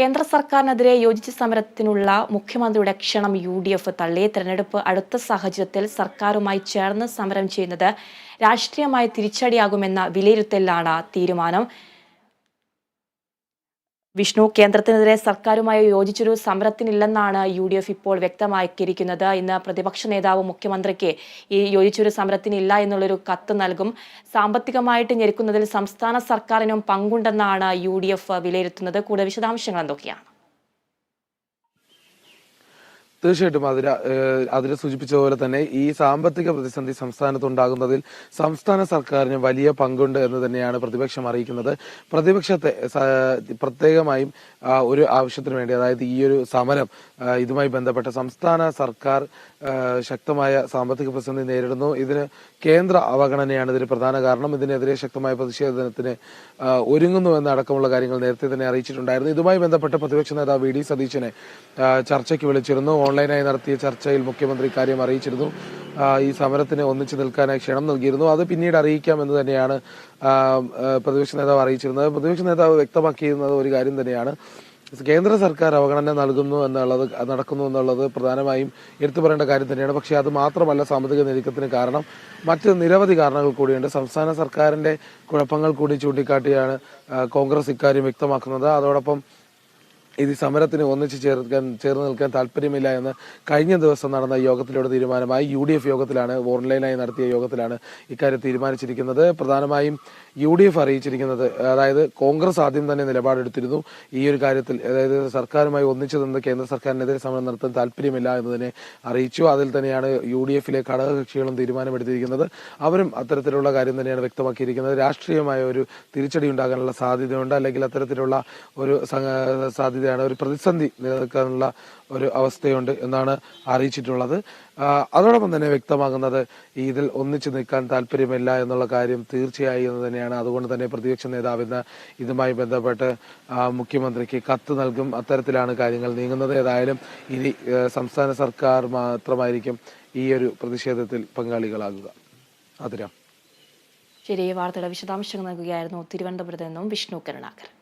കേന്ദ്ര സർക്കാരിനെതിരെ യോജിച്ച സമരത്തിനുള്ള മുഖ്യമന്ത്രിയുടെ ക്ഷണം യു ഡി എഫ് തള്ളി. തെരഞ്ഞെടുപ്പ് അടുത്ത സാഹചര്യത്തിൽ സർക്കാരുമായി ചേർന്ന് സമരം ചെയ്യുന്നത് രാഷ്ട്രീയമായി തിരിച്ചടിയാകുമെന്ന വിലയിരുത്തലിലാണ് തീരുമാനം. വിഷ്ണു കേന്ദ്രത്തിനെതിരെ സർക്കാരുമായി യോജിച്ചൊരു സമരത്തിനില്ലെന്നാണ് യു ഡി എഫ് ഇപ്പോൾ വ്യക്തമാക്കിയിരിക്കുന്നത്. ഇന്ന് പ്രതിപക്ഷ നേതാവ് മുഖ്യമന്ത്രിക്ക് ഈ യോജിച്ചൊരു സമരത്തിനില്ല എന്നുള്ളൊരു കത്ത് നൽകും. സാമ്പത്തികമായിട്ട് ഞെരുക്കുന്നതിൽ സംസ്ഥാന സർക്കാരിനും പങ്കുണ്ടെന്നാണ് യു ഡി എഫ് വിലയിരുത്തുന്നത്. കൂടുതൽ വിശദാംശങ്ങൾ എന്തൊക്കെയാണ്? തീർച്ചയായിട്ടും അതിര അതിരെ സൂചിപ്പിച്ച സൂചിപ്പിച്ചതുപോലെ തന്നെ ഈ സാമ്പത്തിക പ്രതിസന്ധി സംസ്ഥാനത്തുണ്ടാകുന്നതിൽ സംസ്ഥാന സർക്കാരിന് വലിയ പങ്കുണ്ട് എന്ന് തന്നെയാണ് പ്രതിപക്ഷം അറിയിക്കുന്നത്. പ്രതിപക്ഷത്തെ പ്രത്യേകമായും ഒരു ആവശ്യത്തിന് വേണ്ടി അതായത് ഈ ഒരു സമരം ഇതുമായി ബന്ധപ്പെട്ട സംസ്ഥാന സർക്കാർ ശക്തമായ സാമ്പത്തിക പ്രതിസന്ധി നേരിടുന്നു. ഇതിന് കേന്ദ്ര അവഗണനയാണ് ഇതിന് പ്രധാന കാരണം. ഇതിനെതിരെ ശക്തമായ പ്രതിഷേധത്തിന് ഒരുങ്ങുന്നു എന്നടക്കമുള്ള കാര്യങ്ങൾ നേരത്തെ തന്നെ അറിയിച്ചിട്ടുണ്ടായിരുന്നു. ഇതുമായി ബന്ധപ്പെട്ട് പ്രതിപക്ഷ നേതാവ് വി ഡി സതീശനെ ചർച്ചയ്ക്ക് വിളിച്ചിരുന്നു. ഓൺലൈനായി നടത്തിയ ചർച്ചയിൽ മുഖ്യമന്ത്രി കാര്യം അറിയിച്ചിരുന്നു. ഈ സമരത്തിന് ഒന്നിച്ചു നിൽക്കാനായി ക്ഷണം നൽകിയിരുന്നു. അത് പിന്നീട് അറിയിക്കാമെന്ന് തന്നെയാണ് പ്രതിപക്ഷ നേതാവ് അറിയിച്ചിരുന്നത്. പ്രതിപക്ഷ നേതാവ് വ്യക്തമാക്കിയിരുന്നത് ഒരു കാര്യം തന്നെയാണ്. കേന്ദ്ര സർക്കാർ അവഗണന നൽകുന്നു എന്നുള്ളത് നടക്കുന്നു എന്നുള്ളത് പ്രധാനമായും എടുത്തു പറയേണ്ട കാര്യം തന്നെയാണ്. പക്ഷേ അത് മാത്രമല്ല സാമ്പത്തിക ഞെരുക്കത്തിന് കാരണം. മറ്റ് നിരവധി കാരണങ്ങൾ കൂടിയുണ്ട്. സംസ്ഥാന സർക്കാരിന്റെ കുഴപ്പങ്ങൾ കൂടി ചൂണ്ടിക്കാട്ടിയാണ് കോൺഗ്രസ് ഇക്കാര്യം വ്യക്തമാക്കുന്നത്. അതോടൊപ്പം ഇത് സമരത്തിന് ഒന്നിച്ച് ചേർക്കാൻ ചേർന്ന് നിൽക്കാൻ താല്പര്യമില്ല എന്ന് കഴിഞ്ഞ ദിവസം നടന്ന യോഗത്തിലൂടെ തീരുമാനമായി യു ഡി എഫ് യോഗത്തിലാണ് ഓൺലൈനായി നടത്തിയ യോഗത്തിലാണ് ഇക്കാര്യം തീരുമാനിച്ചിരിക്കുന്നത്. പ്രധാനമായും യു ഡി എഫ് അറിയിച്ചിരിക്കുന്നത് അതായത് കോൺഗ്രസ് ആദ്യം തന്നെ നിലപാടെടുത്തിരുന്നു. ഈ ഒരു കാര്യത്തിൽ അതായത് സർക്കാരുമായി ഒന്നിച്ചു നിന്ന് കേന്ദ്ര സർക്കാരിനെതിരെ സമരം നടത്താൻ താല്പര്യമില്ല എന്നതിനെ അറിയിച്ചു. അതിൽ തന്നെയാണ് യു ഡി എഫിലെ ഘടകകക്ഷികളും തീരുമാനമെടുത്തിരിക്കുന്നത്. അവരും അത്തരത്തിലുള്ള കാര്യം തന്നെയാണ് വ്യക്തമാക്കിയിരിക്കുന്നത്. രാഷ്ട്രീയമായ ഒരു തിരിച്ചടി ഉണ്ടാകാനുള്ള സാധ്യതയുണ്ട്. അല്ലെങ്കിൽ അത്തരത്തിലുള്ള ഒരു സ- സാധ്യതയാണ് ഒരു പ്രതിസന്ധി നിലനിൽക്കാനുള്ള ഒരു അവസ്ഥയുണ്ട് എന്നാണ് അറിയിച്ചിട്ടുള്ളത്. അതോടൊപ്പം തന്നെ വ്യക്തമാകുന്നത് ഇതിൽ ഒന്നിച്ചു നിൽക്കാൻ താല്പര്യമില്ല എന്നുള്ള കാര്യം തീർച്ചയായി എന്ന് തന്നെയാണ്. അതുകൊണ്ട് തന്നെ പ്രതിപക്ഷ നേതാവ് ഇന്ന് ഇതുമായി ബന്ധപ്പെട്ട് മുഖ്യമന്ത്രിക്ക് കത്ത് നൽകും അത്തരത്തിലാണ് കാര്യങ്ങൾ നീങ്ങുന്നത്. ഏതായാലും ഇനി സംസ്ഥാന സർക്കാർ മാത്രമായിരിക്കും ഈ ഒരു പ്രതിഷേധത്തിൽ പങ്കാളികളാകുക. അതിരാം. ശരി വാർത്തയുടെ വിശദാംശങ്ങൾ നൽകുകയായിരുന്നു തിരുവനന്തപുരത്ത് നിന്നും വിഷ്ണു കരുണാകരൻ.